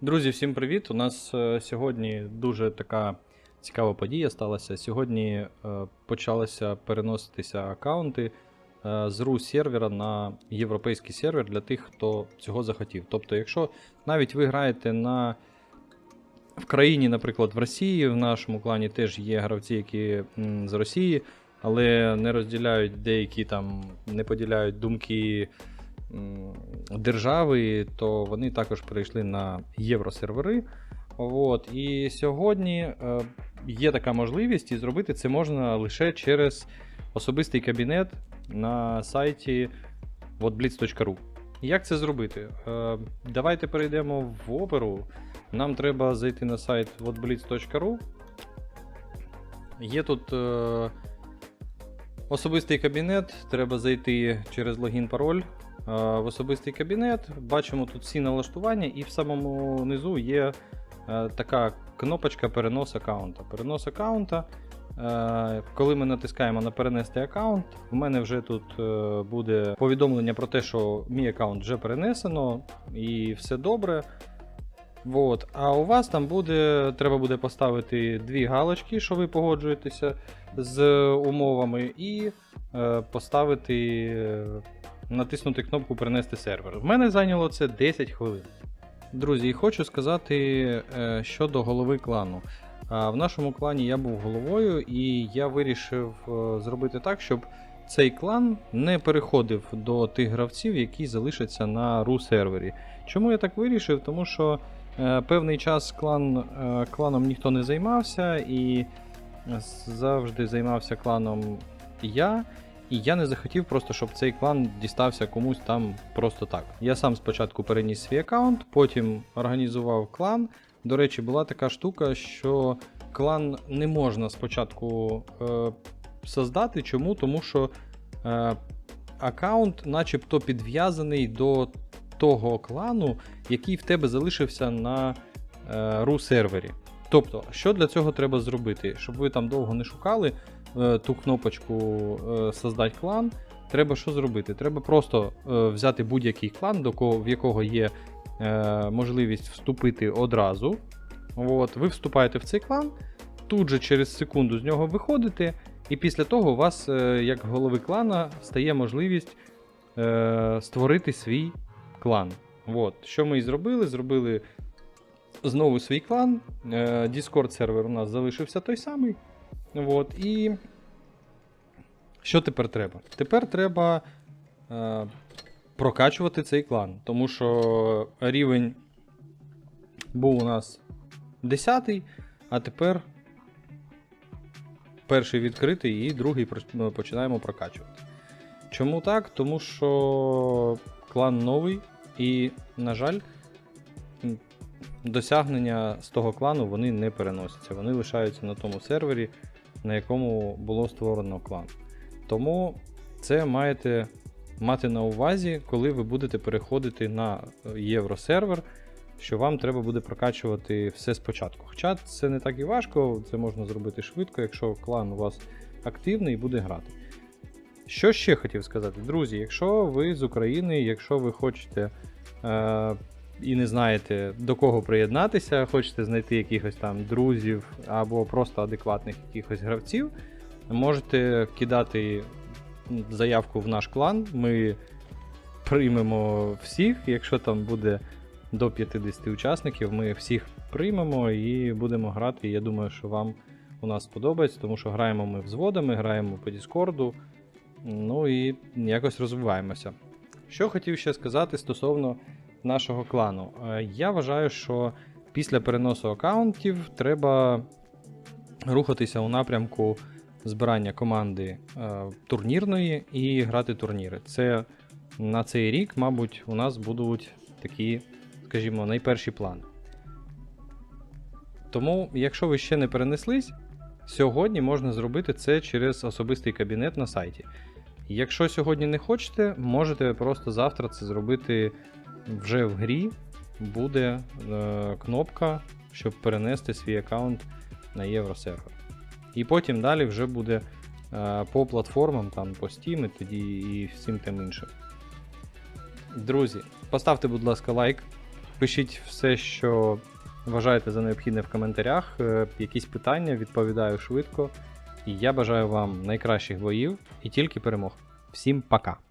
Друзі, всім привіт! У нас е, сьогодні дуже така цікава подія сталася. Сьогодні е, почалися переноситися аккаунти е, з RU сервера на європейський сервер для тих, хто цього захотів. Тобто, якщо навіть ви граєте на в країні, наприклад, в Росії, в нашому клані теж є гравці, які з Росії, але не розділяють деякі там, не поділяють думки держави, то вони також перейшли на євросервери. От, і сьогодні е, є така можливість, і зробити це можна лише через особистий кабінет на сайті whatblitz.ru. Як це зробити? Е, давайте перейдемо в оперу. Нам треба зайти на сайт whatblitz.ru. Є тут е, особистий кабінет, треба зайти через логін пароль. е, В особистий кабінет. Бачимо тут всі налаштування, і в самому низу є е, така кнопочка перенос аккаунта. Перенос аккаунта. Е, Коли ми натискаємо на перенести аккаунт, в мене вже тут е, буде повідомлення про те, що мій аккаунт вже перенесено і все добре. Вот. А у вас там буде, треба буде поставити дві галочки, що ви погоджуєтеся з умовами, і е, поставити, е, натиснути кнопку Перенести сервер. В мене зайняло це 10 хвилин. Друзі, і хочу сказати е, щодо голови клану. В нашому клані я був головою, і я вирішив е, зробити так, щоб цей клан не переходив до тих гравців, які залишаться на ру сервері. Чому я так вирішив? Тому що е, певний час клан, кланом ніхто не займався, і завжди займався кланом я. І я не захотів просто, щоб цей клан дістався комусь там просто так. Я сам спочатку переніс свій аккаунт, потім організував клан. До речі, була така штука, що клан не можна спочатку е, создати. Чому? Тому що е, аккаунт начебто підв'язаний до того клану, який в тебе залишився на е, ру сервері. Тобто, що для цього треба зробити? Щоб ви там довго не шукали ту кнопочку е, Создать клан. Треба що зробити? Треба просто е, взяти будь-який клан, до кого, в якого є е, можливість вступити одразу. От, ви вступаєте в цей клан, тут же через секунду з нього виходите, і після того у вас, е, як голови клана, стає можливість е, створити свій клан. От. Що ми і зробили? Зробили знову свій клан. Е, Discord сервер у нас залишився той самий. От, і що тепер треба? Тепер треба е, прокачувати цей клан, тому що рівень був у нас 10, а тепер перший відкритий і другий ну, починаємо прокачувати. Чому так? Тому що клан новий, і, на жаль, досягнення з того клану вони не переносяться. Вони лишаються на тому сервері, на якому було створено клан. Тому це маєте мати на увазі, коли ви будете переходити на е, євросервер, що вам треба буде прокачувати все спочатку. Хоча це не так і важко, це можна зробити швидко, якщо клан у вас активний і буде грати. Що ще хотів сказати, друзі, якщо ви з України, якщо ви хочете е, і не знаєте до кого приєднатися, хочете знайти якихось там друзів або просто адекватних якихось гравців, можете кидати заявку в наш клан. Ми приймемо всіх. Якщо там буде до 50 учасників, ми всіх приймемо і будемо грати. Я думаю, що вам у нас сподобається, тому що граємо ми взводами, граємо по Діскорду. Ну і якось розвиваємося. Що хотів ще сказати стосовно нашого клану. Е, Я вважаю, що після переносу аккаунтів треба рухатися у напрямку збирання команди е, турнірної і грати турніри. Це на цей рік, мабуть, у нас будуть такі, скажімо, найперші плани. Тому, якщо ви ще не перенеслись, сьогодні можна зробити це через особистий кабінет на сайті. Якщо сьогодні не хочете, можете просто завтра це зробити вже в грі. Буде е, кнопка, щоб перенести свій аккаунт на євросервер. І потім далі вже буде е, по платформам, там, по Steam і тоді і всім тим іншим. Друзі, поставте, будь ласка, лайк. Пишіть все, що вважаєте за необхідне в коментарях. Е, Якісь питання, відповідаю швидко. І я бажаю вам найкращих боїв і тільки перемог. Всім пока!